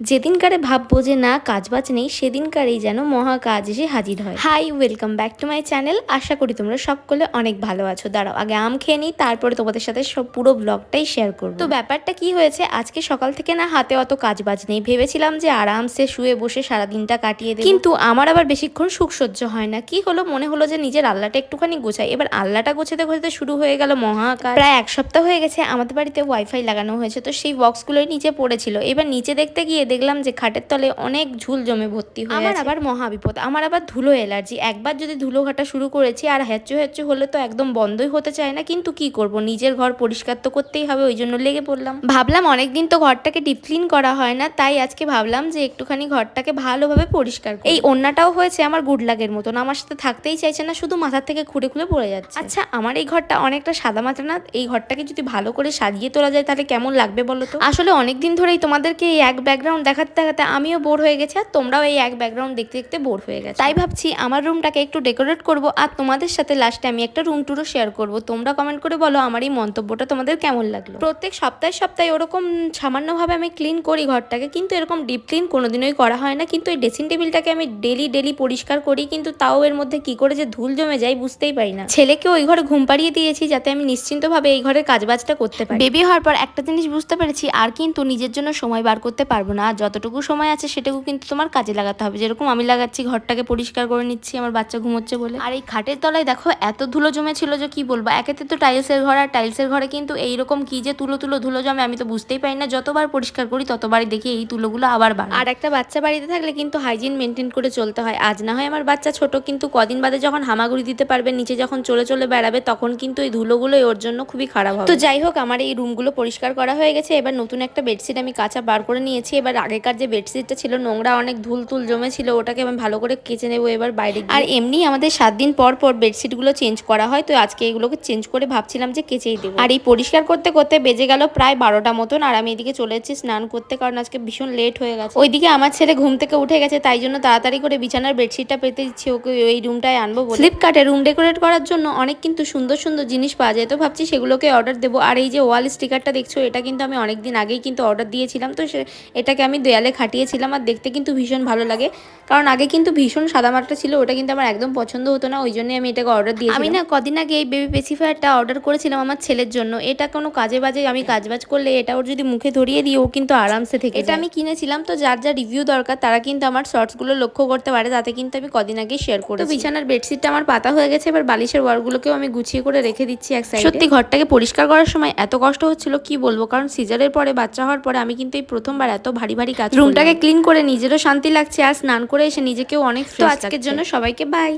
যেদিনকারে ভাববো যে না কাজবাজ নেই সেদিনকারেই যেন মহা কাজ এসে হাজির হয়। Hi welcome back to my channel. আশা করি তোমরা সকলে অনেক ভালো আছো। দাঁড়াও আগে আম খেয়ে নিই তারপরে তোমাদের সাথে সব পুরো ব্লগটাই শেয়ার করব। তো ব্যাপারটা কি হয়েছে? আজকে সকাল থেকে না হাতে অত কাজবাজ নেই। ভেবেছিলাম যে আরামসে শুয়ে বসে সারা দিনটা কাটিয়ে দেবো। কিন্তু আমার আবার বেশিক্ষণ সুখ সহ্য হয় না। কি হলো? মনে হলো যে নিজের আল্লাহটা একটুখানি গোছাই। এবার আল্লাহটা গোছাতে গোছাতে শুরু হয়ে গেল মহাকার প্রায় এক সপ্তাহ হয়ে গেছে আমাদের বাড়িতে ওয়াইফাই লাগানো হয়েছে তো সেই বক্সগুলোই নিচে পড়েছিল। এবার নিচে দেখতে গিয়ে দেখলাম যে খাটের তলে অনেক ঝুল জমে ভর্তি হয়ে আমার আবার মহা বিপদ আমার আবার ধুলো অ্যালার্জি। একবার যদি ধুলো ঘাটা শুরু করেছি আর হ্যাচ্চু হ্যাচ্চু হলে তো একদম বন্ধই হতে চায় না কিন্তু কি করব? নিজের ঘর পরিষ্কার তো করতেই হবে ওই জন্য লেগে পড়লাম। ভাবলাম অনেকদিন তো ঘরটাকে ডিপ ক্লিন করা হয় না তাই আজকে ভাবলাম যে একটুখানি ঘরটাকে ভালোভাবে পরিষ্কার এই অন্যটাও হয়েছে আমার গুড লাগের মতন আমার সাথে থাকতেই চাইছে না শুধু মাথার থেকে খুঁড়ে খুলে পড়ে যাচ্ছে। আচ্ছা আমার এই ঘরটা অনেকটা সাদা মাথা না এই ঘরটাকে যদি ভালো করে সাজিয়ে তোলা যায় তাহলে কেমন লাগবে বলো তো? আসলে অনেকদিন ধরেই তোমাদেরকে এই এক ব্যাকগ্রাউন্ড দেখাতে দেখাতে আমিও বোর হয়ে গেছি আর তোমরাও এই এক ব্যাকগ্রাউন্ড দেখতে দেখতে বোর হয়ে গেছে। তাই ভাবছি আমার রুমটাকে একটু ডেকোরেট করব আর তোমাদের সাথে লাস্টে আমি একটা রুম টুরও শেয়ার করব। তোমরা কমেন্ট করে বলো আমার এই মন্তব্যটা তোমাদের কেমন লাগল। প্রত্যেক সপ্তাহে সপ্তাহে ওরকম সামান্যভাবে আমি ক্লিন করি ঘরটাকে কিন্তু এরকম ডিপ ক্লিন কোনোদিনই করা হয় না। কিন্তু এই ড্রেসিং টেবিলটাকে আমি ডেলি ডেলি পরিষ্কার করি কিন্তু তাও এর মধ্যে কি করে যে ধুল জমে যায় বুঝতেই পারি না। ছেলেকে ওই ঘরে ঘুম পাড়িয়ে দিয়েছি যাতে আমি নিশ্চিন্তভাবে এই ঘরের কাজবাজটা করতে পারি। বেবি হওয়ার পর একটা জিনিস বুঝতে পেরেছি আর কিন্তু নিজের জন্য সময় বার করতে পারব না। আর যতটুকু সময় আছে সেটুকু কিন্তু তোমার কাজে লাগাতে হবে। যেরকম আমি লাগাচ্ছি ঘরটাকে পরিষ্কার করে নিচ্ছি আমার বাচ্চা ঘুমোচ্ছে বলে। আর এই খাটের তলায় দেখো এত ধুলো জমেছিল যে কি বলব? একেতে তো টাইলসের ঘর আর টাইলসের ঘরে কিন্তু এইরকম কি যে তুলো তুলো ধুলো জমে আমি তো বুঝতেই পারি না। যতবার পরিষ্কার করি ততবারই দেখি এই তুলোগুলো আবার বাড়ে। আর একটা বাচ্চা বাড়িতে থাকলে কিন্তু হাইজিন মেনটেন করে চলতে হয়। আজ না হয় আমার বাচ্চা ছোট কিন্তু কদিন বাদে যখন হামাগুড়ি দিতে পারবে নিচে যখন চলে চলে বেড়াবে তখন কিন্তু এই ধুলোগুলো ওর জন্য খুবই খারাপ হবে। তো যাই হোক আমার এই রুমগুলো পরিষ্কার করা হয়ে গেছে। এবার নতুন একটা বেডশিট আমি কাঁচা বার করে নিয়েছি। এবার আগেকার যে বেডশিটটা ছিল নোংরা অনেক ধুল তুল জমেছিল ওটাকে আমি ভালো করে কেচে নেব এবার বাইরে আর এমনি আমাদের সাত দিন পর পর বেডশিটগুলো চেঞ্জ করা হয় তো আজকে এগুলোকে চেঞ্জ করে ভাবছিলাম যে কেচেই দেবো। আর এই পরিষ্কার করতে করতে বেজে গেল প্রায় বারোটা মতন আর আমি এদিকে চলে এসেছি স্নান করতে কারণ আজকে ভীষণ লেট হয়ে গেছে। ওইদিকে আমার ছেলে ঘুম থেকে উঠে গেছে তাই জন্য তাড়াতাড়ি করে বিছানার বেডশিটটা পেতে দিচ্ছি ওকে ওই রুমটায় আনব ফ্লিপকার্টে রুম ডেকোরেট করার জন্য অনেক কিন্তু সুন্দর সুন্দর জিনিস পাওয়া যায় তো ভাবছি সেগুলোকে অর্ডার দেবো। আর এই যে ওয়াল স্টিকারটা দেখছ এটা কিন্তু আমি অনেক দিন আগেই কিন্তু অর্ডার দিয়েছিলাম তো সে এটাকে আমি দেয়ালে খাটিয়েছিলাম আর দেখতে কিন্তু ভীষণ ভালো লাগে। কারণ আগে কিন্তু ভীষণ সাদামাটা ছিল ওটা কিন্তু আমার একদম পছন্দ হতো না ওই জন্য আমি এটাকে অর্ডার দিয়েছি আমি না কদিন আগে এই বেবি পেসিফায়ারটা অর্ডার করেছিলাম আমার ছেলের জন্য। এটা কোনো কাজে বাজে আমি কাজবাজ করলে এটা ওর যদি মুখে ধরিয়ে দিই ও কিন্তু আরামসে থেকে এটা আমি কিনেছিলাম তো যার যা রিভিউ দরকার তারা কিন্তু আমার শর্টসগুলো লক্ষ্য করতে পারে তাতে কিন্তু আমি কদিন আগে শেয়ার করি তো বিছানার বেডশিটটা আমার পাতা হয়ে গেছে এবার বালিশের ওয়ারগুলোকেও আমি গুছিয়ে করে রেখে দিচ্ছি এক সাইডে সত্যি ঘরটাকে পরিষ্কার করার সময় এত কষ্ট হচ্ছিল কি বলব? কারণ সিজারের পরে বাচ্চা হওয়ার পরে আমি কিন্তু এই প্রথমবার এত ভারী ভারী কাজ রুমটাকে ক্লিন করে নিজেরও শান্তি লাগছে। আর স্নান করে এসে নিজেকেও অনেক তো আজকের জন্য সবাইকে বাই